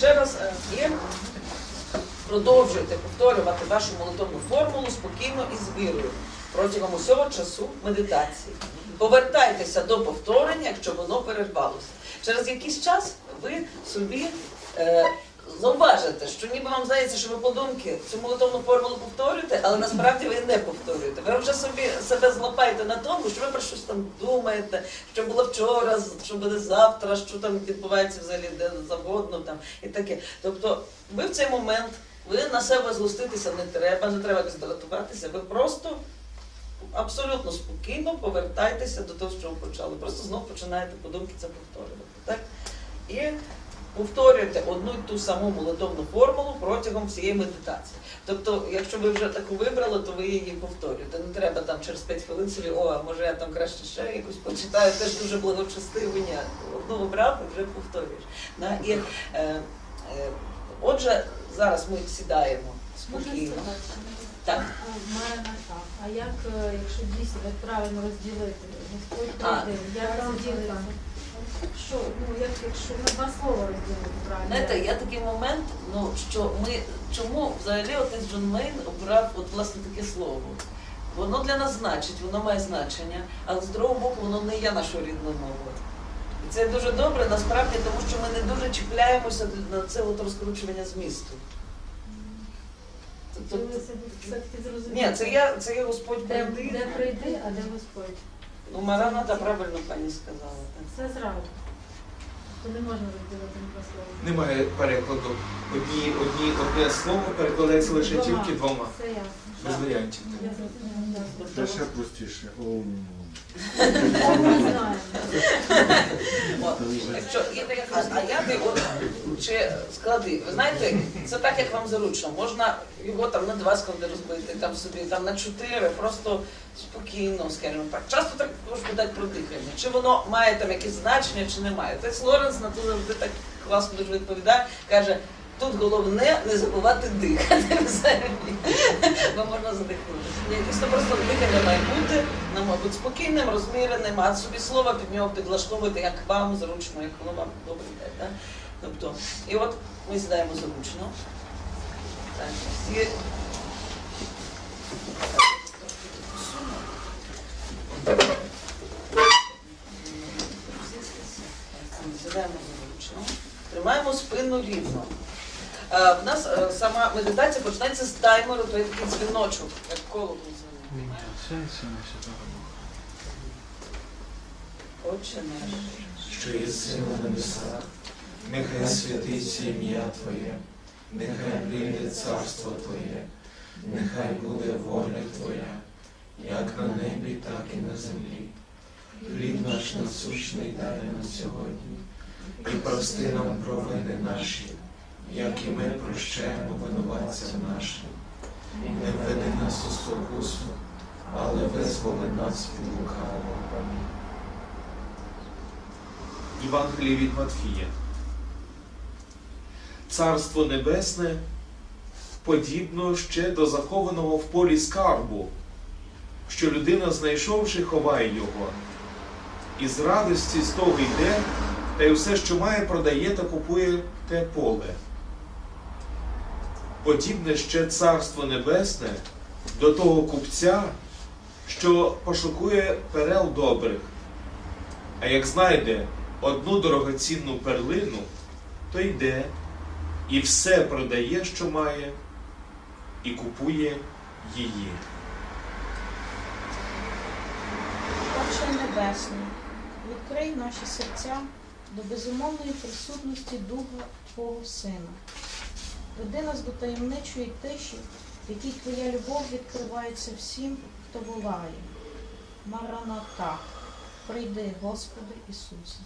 Ще раз е, і продовжуйте повторювати вашу молитовну формулу спокійно і з вірою протягом усього часу медитації. Повертайтеся до повторення, якщо воно перервалося. Через якийсь час ви собі е, зауважите, що ніби вам здається, що ви подумки цю молитовну формулу повторюєте, але насправді ви не повторюєте. Ви вже собі себе злапаєте на тому, що ви про щось там думаєте, що було вчора, що буде завтра, що там відбувається взагалі де завгодно там і таке. Тобто, ви в цей момент, ви на себе злоститися не треба, не треба дратуватися, ви просто. Абсолютно спокійно повертайтеся до того, що ви почали. Просто знов починаєте подумки це повторювати. Так? І повторюєте одну й ту саму молитовну формулу протягом всієї медитації. Тобто, якщо ви вже таку вибрали, то ви її повторюєте. Не треба там через 5 хвилин собі, о, а може я там краще ще якусь почитаю, теж дуже благочестиво. Ні, одну обрав і вже повторюєш. Да? І, е, е, отже, зараз ми сідаємо спокійно. Так. А, мене так. А як, е, якщо дійсно як правильно розділити? Господь А. прийде, як розділити? Що, ну, як, якщо на два слова розділити правильно? Знаєте, є такий момент, ну що ми чому взагалі отець Джон Мейн обрав от власне таке слово. Воно для нас значить, воно має значення, але з другого боку воно не є нашою рідною мовою. І це дуже добре насправді, тому що ми не дуже чіпляємося на це от розкручування змісту. Це Тобто, ні, це я, це я Господь Де, прийди. де прийди, а де Господь? Ну, Мараната правильно пані сказала. Це Все зразу. То не можна розділити два слова. Немає перекладу. Одні, одні, одне слово перекладається лише Двома. тільки двома. Ясно. Без варіантів. Я зрозуміла. Це ще простіше. О, знаємо. От, Якщо є таке, а, а я би от чи склади, ви знаєте, це так, як вам зручно. Можна його там на два склади розбити, там собі там на чотири, просто спокійно, скажімо так. Часто так також про дихання. Чи воно має там якесь значення, чи не має. Отець Лоренс на то завжди так класно дуже відповідає, каже. Тут головне не забувати дихати взагалі. Бо можна задихнутися. Дійсно, просто дихання має бути, має бути спокійним, розміреним, а собі слова під нього підлаштовувати, як вам зручно, як воно вам добре йде. Так? Тобто, і от ми сідаємо зручно. Так, всі. Сідаємо зручно. Тримаємо спину рівно. Е, В нас е, сама медитація починається з таймеру, то є такий дзвіночок, як колокол дзвонить. Отче наш. Що єси на небесах, нехай святиться ім'я Твоє, нехай прийде царство Твоє, нехай буде воля Твоя, як на небі, так і на землі. Хліб наш насущний дай нам сьогодні, і прости нам провини наші, як і ми прощаємо винуватцям нашим. Не введи нас у спокусу, але визволи нас від лукавого. Євангеліє від Матфія. Царство Небесне подібно ще до захованого в полі скарбу, що людина, знайшовши, ховає його, і з радості з того йде, та й все, що має, продає та купує те поле. Подібне ще Царство Небесне до того купця, що пошукує перел добрих, а як знайде одну дорогоцінну перлину, то йде і все продає, що має, і купує її. Отче Небесний, відкрий наші серця до безумовної присутності Духа Твого Сина. Веди нас до таємничої тиші, в якій Твоя любов відкривається всім, хто волає. Мараната, прийди, Господи Ісусе.